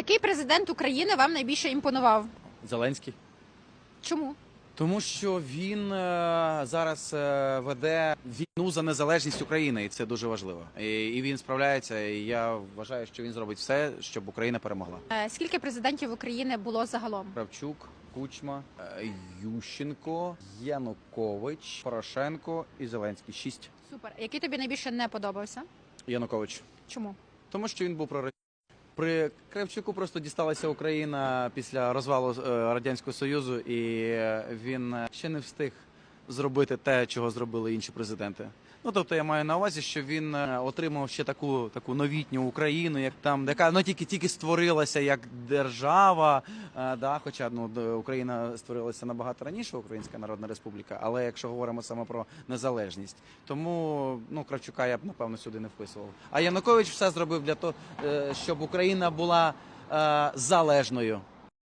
Який президент України вам найбільше імпонував? Зеленський. Чому? Тому що він е, зараз е, веде війну за незалежність України, і це дуже важливо. І, і він справляється. І я вважаю, що він зробить все, щоб Україна перемогла. Е, Скільки президентів України було загалом? Кравчук, Кучма, е, Ющенко, Янукович, Порошенко і Зеленський. Шість. Супер. Який тобі найбільше не подобався? Янукович. Чому? Тому що він був про при Кравчуку просто дісталася Україна після розвалу е, радянського союзу, і е, він е, ще не встиг зробити те, чого зробили інші президенти. Ну тобто я маю на увазі, що він е, отримав ще таку таку новітню Україну, як там, яка ну тільки тільки створилася як держава. е, да, хоча ну Україна створилася набагато раніше, Українська Народна Республіка, але якщо говоримо саме про незалежність, тому ну Кравчука я б напевно сюди не вписував. А Янукович все зробив для того, е, щоб Україна була е, залежною.